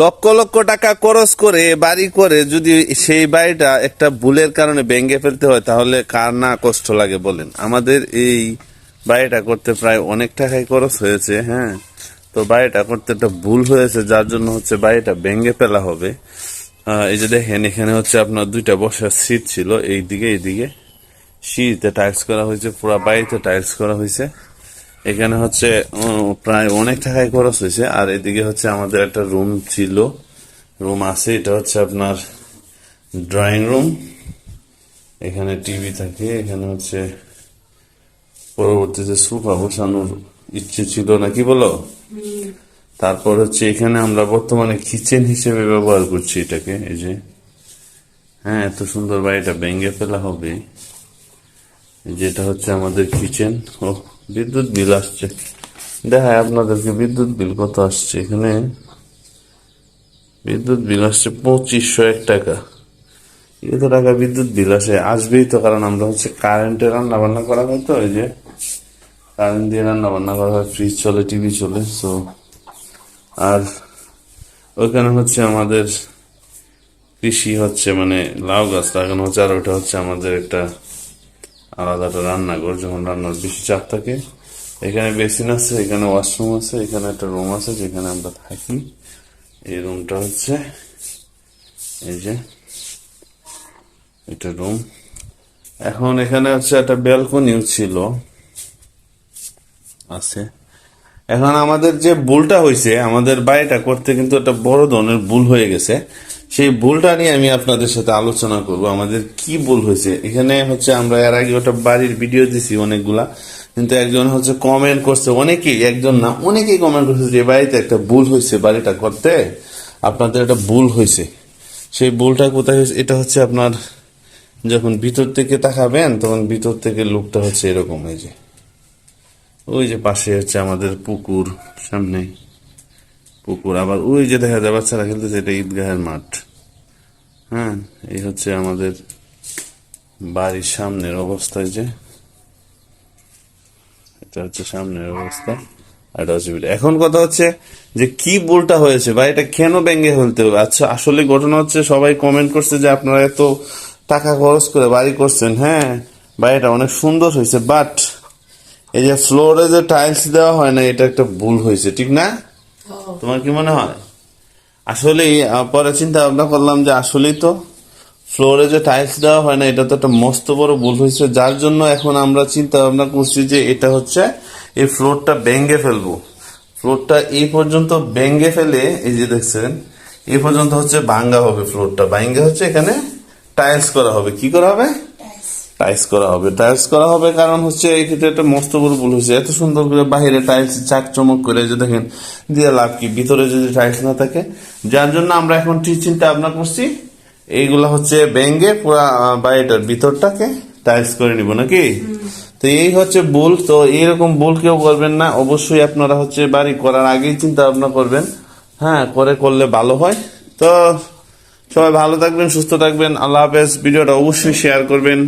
লক্ষ লক্ষ টাকা খরচ করে, বাড়ি করে যদি সেই বাড়িটা একটা ভুলের কারণে ভেঙে ফেলতে হয়, তাহলে কার না কষ্ট লাগে বলেন? আমাদের এই বাড়িটা করতে প্রায় অনেক টাকাই খরচ হয়েছে হ্যাঁ? তো বাড়িটা করতে একটা ভুল হয়েছে, যার জন্য হচ্ছে বাড়িটা ভেঙে ফেলা হবে। এই যে দেখেন, এখানে হচ্ছে আপনার দুইটা বসার সিট ছিল এই দিকে এই দিকে সিঁড়িতে টাইলস করা হয়েছে, পুরো বাড়িতে টাইলস করা হয়েছে। এখানে হচ্ছে প্রায় অনেক টাকায় খরচ হয়েছে। আর এদিকে হচ্ছে আমাদের একটা রুম ছিল। রুম আছে এটা হচ্ছে আপনার ড্রয়িং রুম এখানে টিভি থাকে এখানে হচ্ছে পরবর্তীতে সোফা বসানোর ইচ্ছে ছিল নাকি বলো? তারপর হচ্ছে এখানে আমরা বর্তমানে কিচেন হিসেবে ব্যবহার করছি এটাকে এই যে। হ্যাঁ এত সুন্দর বাড়িটা ভেঙে ফেলা হবে। যেটা হচ্ছে আমাদের কিচেন ও বিদ্যুৎ বিল আসছে। দেখায় আপনাদেরকে বিদ্যুৎ বিল কত আসছে এখানে। বিদ্যুৎ বিল আসছে পঁচিশশো এক টাকা। এত টাকা বিদ্যুৎ বিল আসে, আসবেই তো, কারণ আমরা হচ্ছে কারেন্টে রান্না বান্না করা হয় তো, ওই যে কারেন্ট দিয়ে রান্না বান্না করা হয় ফ্রিজ চলে টিভি চলে সো আর ওইখানে হচ্ছে আমাদের কৃষি হচ্ছে মানে লাউ গাছ লাগানো হচ্ছে, আর ওটা হচ্ছে আমাদের একটা আলাদা একটা রান্নাঘর, যখন রান্নার বেশি চাপ থাকে, এখানে বেসিন আছে, এখানে ওয়াশরুম আছে, এখানে একটা রুম আছে, যেখানে আমরা থাকি। এই রুমটা হচ্ছে, এই যে, এটা রুম। এখন এখানে হচ্ছে একটা ব্যালকনিও ছিল, আছে। এখন আমাদের যে ভুলটা হয়েছে, আমাদের বাড়িটা করতে কিন্তু একটা বড় ধরনের ভুল হয়ে গেছে। সেই ভুলটা নিয়ে আমি আপনাদের সাথে আলোচনা করব। আমাদের কি ভুল হয়েছে? এখানে হচ্ছে আমরা এর আগে ওটা বাড়ির ভিডিও দিছি অনেকগুলা। কিন্তু একজন হচ্ছে কমেন্ট করছে, অনেকেই, একজন না, অনেকেই কমেন্ট করছে যে বাড়িতে একটা ভুল হয়েছে বাড়িটা করতে। আপনাদের একটা ভুল হয়েছে। সেই ভুলটা কোথায় হয়েছে? এটা হচ্ছে আপনার যখন ভিতর থেকে তাকাবেন, তখন ভিতর থেকে লুকটা হচ্ছে এরকম এই যে। ওই যে পাশে হচ্ছে আমাদের পুকুর সামনে পুকুর আবার ওই যে দেখা যায়, বাচ্চারা খেলতেছে, এটা ঈদগাহের মাঠ। হ্যাঁ এই হচ্ছে আমাদের বাড়ির সামনের অবস্থা যে। এটা হচ্ছে সামনের অবস্থা। আর হচ্ছে এখন কথা হচ্ছে যে কি ভুলটা হয়েছে বা এটা কেন ব্যাঙ্গে ফেলতে হবে? আচ্ছা আসলে ঘটনা হচ্ছে সবাই কমেন্ট করছে যে আপনারা এত টাকা খরচ করে বাড়ি করছেন হ্যাঁ? বাড়িটা অনেক সুন্দর হয়েছে বাট এই যে ফ্লোরে যে টাইলস দেওয়া হয় না এটা একটা ভুল হয়েছে ঠিক না? তোমার কি মনে হয়? আসলে পরে চিন্তা ভাবনা করলাম যে আসলেই তো ফ্লোরে যে টাইলস দেওয়া হয় না, এটা তো একটা মস্ত বড় ভুল হয়েছে। যার জন্য এখন আমরা চিন্তা ভাবনা করছি যে এটা হচ্ছে এই ফ্লোরটা ভেঙে ফেলব। ফ্লোরটা এই পর্যন্ত ভেঙে ফেলে, এই যে দেখছেন, এই পর্যন্ত হচ্ছে ভাঙ্গা হবে ফ্লোরটা ভাঙ্গা হচ্ছে এখানে টাইলস করা হবে। কি করা হবে? টাইলস করা হবে। টাইলস করা হবে কারণ হচ্ছে এই ক্ষেত্রে একটা মস্ত বড় ভুল হয়েছে। এত সুন্দর করে বাইরে টাইলস চাক চমক করে যে দেখেন দিয়ে লাভ কি? ভিতরে যদি টাইলস না থাকে। যার জন্য আমরা এখন চিন্তা ভাবনা করছি এইগুলা হচ্ছে ব্যাঙ্গে পুরা বাড়িটার ভিতরটাকে টাইলস করে নিব নাকি? তো এই হচ্ছে ভুল। তো এইরকম ভুল কেউ করবেন না। অবশ্যই আপনারা হচ্ছে বাড়ি করার আগেই চিন্তা ভাবনা করবেন। হ্যাঁ করে করলে ভালো হয়। তো সবাই ভালো থাকবেন সুস্থ থাকবেন। আল্লাহ হাফেজ। ভিডিওটা অবশ্যই শেয়ার করবেন।